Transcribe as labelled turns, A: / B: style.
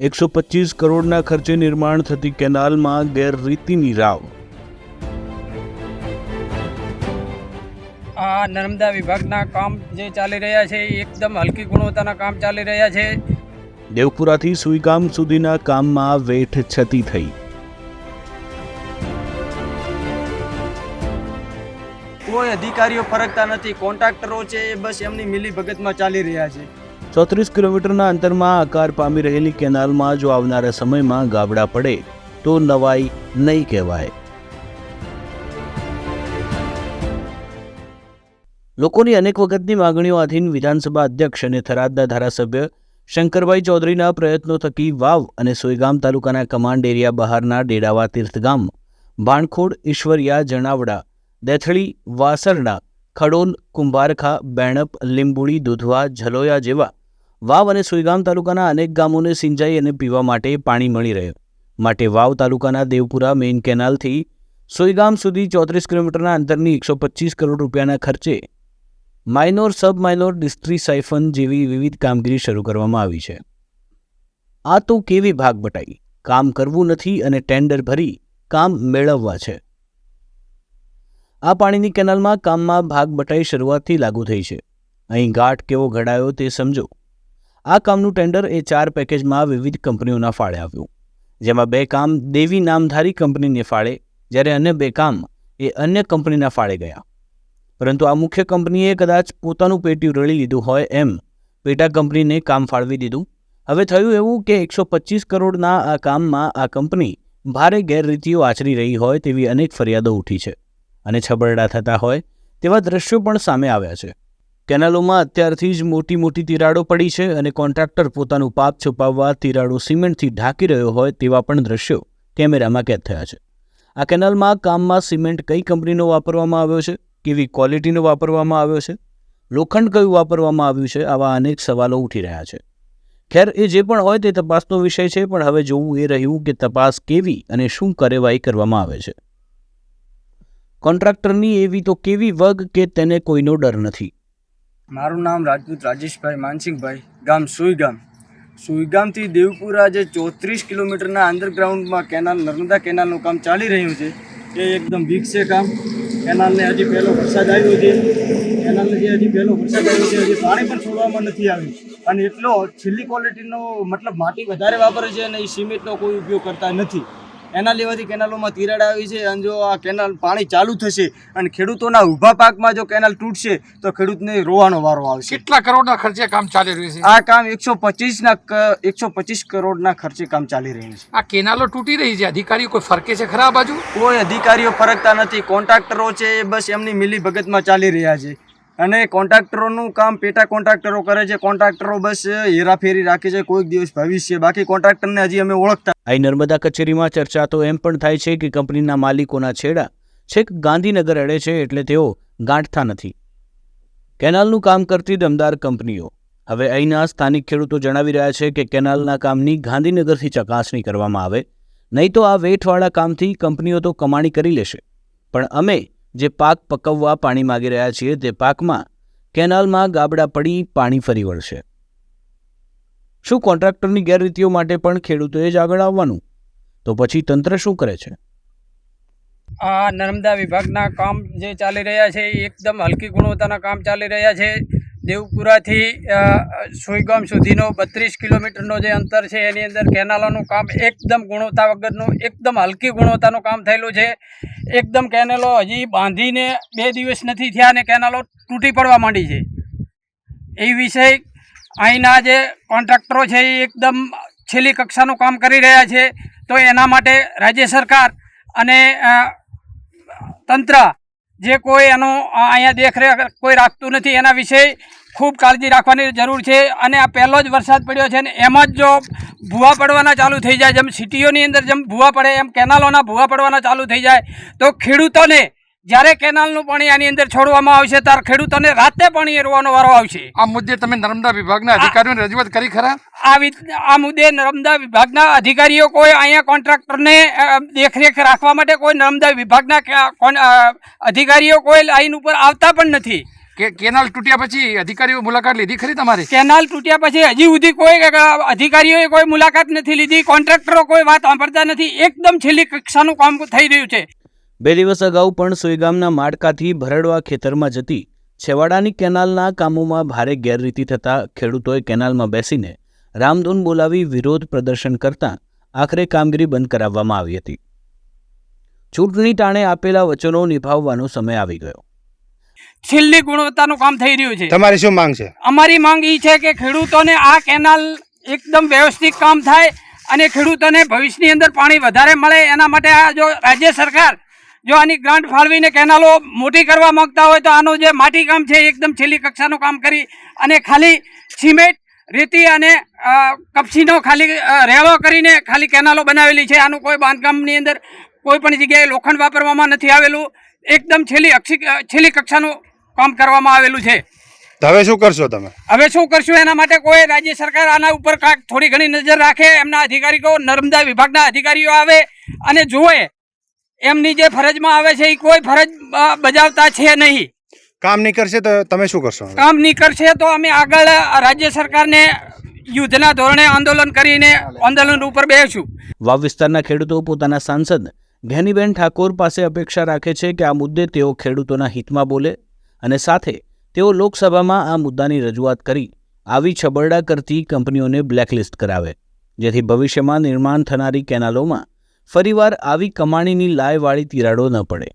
A: એકસો પચીસ કરોડના ખર્ચે નિર્માણ થતી કેનાલમાં ગેરરીતિની રાવ.
B: આ નર્મદા વિભાગના કામ જે ચાલી રહ્યા છે એ એકદમ હલકી ગુણવત્તાના કામ ચાલી રહ્યા છે.
A: દેવપુરાથી સુઈગામ સુધીના કામમાં વેઠ છતી થઈ.
C: કોઈ અધિકારીઓ ફરકતા નથી કોન્ટ્રાક્ટરો છે એ બસ એમની મિલી ભગતમાં ચાલી રહ્યા છે.
A: ચોત્રીસ કિલોમીટરના અંતરમાં આકાર પામી રહેલી કેનાલમાં જો આવનારા સમયમાં ગાબડા પડે, તો નવાઈ નહીં કહેવાય. લોકોની અનેક વખતની માગણીઓ આધીન વિધાનસભા અધ્યક્ષ અને થરાદના ધારાસભ્ય શંકરભાઈ ચૌધરીના પ્રયત્નો થકી વાવ અને સોયગામ તાલુકાના કમાન્ડ એરિયા બહારના ડેડાવા તીર્થગામ ભાણખોડ ઈશ્વરિયા, જણાવડા, દેથળી, વાસરડા, ખડોલ, કુંભારખા, બેણપ, લીંબુડી, દુધવા, ઝલોયા જેવા વાવ અને સુઈગામ તાલુકાના અનેક ગામોને સિંચાઈ અને પીવા માટે પાણી મળી રહે માટે વાવ તાલુકાના દેવપુરા મેઇન કેનાલથી સુઈગામ સુધી ચોત્રીસ કિલોમીટરના અંતરની એકસો પચીસ કરોડ રૂપિયાના ખર્ચે માઇનોર સબ માઇનોર ડિસ્ટ્રી સાયફન જેવી વિવિધ કામગીરી શરૂ કરવામાં આવી છે. આ તો કેવી ભાગ બટાઈ? કામ કરવું નથી અને ટેન્ડર ભરી કામ મેળવવા છે. આ પાણીની કેનાલમાં કામમાં ભાગ બટાઈ શરૂઆતથી લાગુ થઈ છે. અહીં ગાંઠ કેવો ઘડાયો તે સમજો. આ કામનું ટેન્ડર એ ચાર પેકેજમાં વિવિધ કંપનીઓના ફાળે આવ્યું. જેમાં બે કામ દેવી નામધારી કંપનીને ફાળે, જ્યારે અન્ય બે કામ એ અન્ય કંપનીના ફાળે ગયા. પરંતુ આ મુખ્ય કંપનીએ કદાચ પોતાનું પેટીયું રળી લીધું હોય એમ પેટા કંપનીને કામ ફાળવી દીધું. હવે થયું એવું કે એકસો પચીસ કરોડના આ કામમાં આ કંપની ભારે ગેરરીતિઓ આચરી રહી હોય તેવી અનેક ફરિયાદો ઉઠી છે. અને છબરડા થતા હોય તેવા દ્રશ્યો પણ સામે આવ્યા છે. કેનાલોમાં અત્યારથી જ મોટી મોટી તિરાડો પડી છે અને કોન્ટ્રાક્ટર પોતાનું પાપ છુપાવવા તિરાડો સિમેન્ટથી ઢાંકી રહ્યો હોય તેવા પણ દ્રશ્યો કેમેરામાં કેદ થયા છે. આ કેનાલમાં કામમાં સિમેન્ટ કઈ કંપનીનો વાપરવામાં આવ્યો છે? કેવી ક્વોલિટીનો વાપરવામાં આવ્યો છે? લોખંડ કયું વાપરવામાં આવ્યું છે? આવા અનેક સવાલો ઉઠી રહ્યા છે. ખેર, એ જે પણ હોય તે તપાસનો વિષય છે, પણ હવે જોવું એ રહ્યું કે તપાસ કેવી અને શું કાર્યવાહી કરવામાં આવે છે. કોન્ટ્રાક્ટરની એવી તો કેવી વગ કે તેને કોઈનો ડર નથી.
C: મારું નામ રાજપૂત રાજેશભાઈ માનસિંહભાઈ, ગામ સુઈગામ. સુઈગામથી દેવપુરા જે ચોત્રીસ કિલોમીટરના અંડરગ્રાઉન્ડમાં કેનાલ, નર્મદા કેનાલનું કામ ચાલી રહ્યું છે. એ એકદમ વીક છે કામ. કેનાલને હજી પહેલો વરસાદ આવ્યો છે. કેનાલને જે હજી પહેલો વરસાદ આવ્યો છે, હજી પાણી પણ છોડવામાં નથી આવ્યું. અને એટલો છેલ્લી ક્વોલિટીનો મતલબ માટી વધારે વાપરે છે અને એ સિમેન્ટનો કોઈ ઉપયોગ કરતા નથી. એના લેવાથી કેનાલોમાં તિરાડ આવી છે અને જો આ કેનાલ પાણી ચાલુ થશે અને ખેડૂતોના ઊભા પાકમાં જો કેનાલ તૂટશે તો ખેડૂતને રોવાનો વારો આવશે.
D: કેટલા કરોડના ખર્ચે કામ ચાલી રહ્યું છે?
C: આ કામ એકસો પચીસના એકસો પચીસ કરોડના ખર્ચે કામ ચાલી રહ્યું છે.
D: આ કેનાલો તૂટી રહી છે અધિકારીઓ કોઈ ફરકે છે ખરા આ બાજુ?
C: કોઈ અધિકારીઓ ફરકતા નથી કોન્ટ્રાક્ટરો છે એ બસ એમની મિલી ભગતમાં ચાલી રહ્યા છે. અને કોન્ટ્રાક્ટરોનું કામ પેટા કોન્ટ્રાક્ટરો કરે છે. કોન્ટ્રાક્ટરો બસ હેરાફેરી રાખે છે. કોઈક દિવસ ભવિષ્ય. બાકી કોન્ટ્રાક્ટરને હજી અમે ઓળખતા
A: અહીં નર્મદા કચેરીમાં ચર્ચા તો એમ પણ થાય છે કે કંપનીના માલિકોના છેડા છેક ગાંધીનગર અડે છે એટલે તેઓ ગાંઠતા નથી. કેનાલનું કામ કરતી દમદાર કંપનીઓ. હવે અહીંના સ્થાનિક ખેડૂતો જણાવી રહ્યા છે કે કેનાલના કામની ગાંધીનગરથી ચકાસણી કરવામાં આવે. નહીં તો આ વેઠવાળા કામથી કંપનીઓ તો કમાણી કરી લેશે. પણ અમે જે પાક પકવવા પાણી માગી રહ્યા છીએ તે પાકમાં કેનાલમાં ગાબડા પડી પાણી ફરી વળશે. શું કોન્ટ્રાક્ટરની ગેરરીતિઓ માટે પણ ખેડૂતોએ જ આગળ આવવાનું? તો પછી તંત્ર શું કરે છે?
B: આ નર્મદા વિભાગના કામ જે ચાલી રહ્યા છે એ એકદમ હલકી ગુણવત્તાના કામ ચાલી રહ્યા છે. દેવપુરાથી સોયગામ સુધીનો બત્રીસ કિલોમીટરનો જે અંતર છે, એની અંદર કેનાલોનું કામ એકદમ ગુણવત્તા વગરનું, એકદમ હલકી ગુણવત્તાનું કામ થયેલું છે. એકદમ કેનાલો હજી બાંધીને બે દિવસ નથી થયા અને કેનાલો તૂટી પડવા માંડી છે. એ વિષય અહીંના જે કોન્ટ્રાક્ટરો છે, એ એકદમ છેલ્લી કક્ષાનું કામ કરી રહ્યા છે. તો એના માટે રાજ્ય સરકાર અને તંત્ર જે કોઈ એનો અહીંયા દેખરેખ કોઈ રાખતું નથી, એના વિશે ખૂબ કાળજી રાખવાની જરૂર છે. અને આ પહેલો જ વરસાદ પડ્યો છે ને, એમાં જ જો ભૂવા પડવાના ચાલુ થઈ જાય, જેમ સિટીઓની અંદર જેમ ભૂવા પડે, એમ કેનાલોના ભૂવા પડવાના ચાલુ થઈ જાય, તો ખેડૂતોને જ્યારે કેનાલનું પાણી આની અંદર છોડવામાં આવશે ત્યારે ખેડૂતોને રાતે પાણી રોવાનો વારો આવશે.
D: આ મુદ્દે તમે નર્મદા વિભાગના અધિકારીઓને રજૂઆત કરી ખરા?
B: આ આ મુદ્દે નર્મદા વિભાગના અધિકારીઓ કોઈ અહીંયા કોન્ટ્રાક્ટરને દેખરેખ રાખવા માટે કોઈ નર્મદા વિભાગના અધિકારીઓ કોઈ લાઈન ઉપર આવતા પણ નથી.
D: કે કેનાલ તૂટ્યા પછી અધિકારીઓ મુલાકાત લીધી ખરી તમારી?
B: કેનાલ તૂટ્યા પછી હજી સુધી કોઈ અધિકારીઓએ કોઈ મુલાકાત નથી લીધી કોન્ટ્રાક્ટરો કોઈ વાત સાંભળતા નથી. એકદમ છેલ્લી કક્ષાનું કામ થઈ રહ્યું છે.
A: બે દિવસ અગાઉ પણ સોઈગામના માડકાથી ભરડવા ખેતરમાં જતી છેવાડાની કેનાલના કામોમાં ભારે ગેરરીતિ થતાં ખેડૂતોએ કેનાલમાં બેસીને રામધૂન બોલાવી વિરોધ પ્રદર્શન કરતાં આખરે કામગીરી બંધ કરાવવામાં આવી હતી. ચૂંટણી ટાણે આપેલા વચનો નિભાવવાનો સમય આવી ગયો.
B: છેલ્લી ગુણવત્તાનું કામ થઈ રહ્યું છે.
E: તમારી શું માંગ છે?
B: અમારી માંગ એ છે કે ખેડૂતોને આ કેનાલ એકદમ વ્યવસ્થિત કામ થાય અને ખેડૂતોને ભવિષ્યની અંદર પાણી વધારે મળે એના માટે આ જો રાજ્ય સરકાર જો આની ગ્રાન્ટ ફાળવીને કેનાલો મોટી કરવા માંગતા હોય તો આનું જે માટી કામ છે એકદમ છેલ્લી કક્ષાનું કામ કરી અને ખાલી સિમેન્ટ રેતી અને કપસીનો કપચીનો ખાલી અ, કરીને ખાલી કેનાલો બનાવેલી છે. આનું કોઈ બાંધકામની અંદર કોઈ પણ જગ્યાએ લોખંડ વાપરવામાં નથી આવેલું. એકદમ છેલ્લી છેલ્લી કક્ષાનું કામ કરવામાં આવેલું છે.
E: હવે શું કરશો તમે?
B: હવે શું કરશું? એના માટે કોઈ રાજ્ય સરકાર આના ઉપર કાંઈક થોડી ઘણી નજર રાખે. એમના અધિકારીઓ નર્મદા વિભાગના અધિકારીઓ આવે અને જુએ એમની જે ફરજમાં આવે છે એ કોઈ ફરજ બજાવતા છે નહીં.
E: કામ નહીં કરશે તો તમે શું કરશો
B: કામ નહીં કરશે તો અમે આગળ રાજ્ય સરકારને યુદ્ધના ધોરણે આંદોલન કરીને આંદોલન ઉપર બેસીશું
A: વાવ વિસ્તારના ખેડૂતો પોતાના સાંસદ ઘેનીબેન ઠાકોર પાસે અપેક્ષા રાખે છે કે આ મુદ્દે તેઓ ખેડૂતોના હિતમાં બોલે અને સાથે તેઓ લોકસભામાં આ મુદ્દાની રજૂઆત કરી આવી છબરડા કરતી કંપનીઓને બ્લેકલિસ્ટ કરાવે જેથી ભવિષ્યમાં નિર્માણ થનારી કેનાલોમાં ફરીવાર આવી કમાણીની લાયવાળી તિરાડો ન પડે.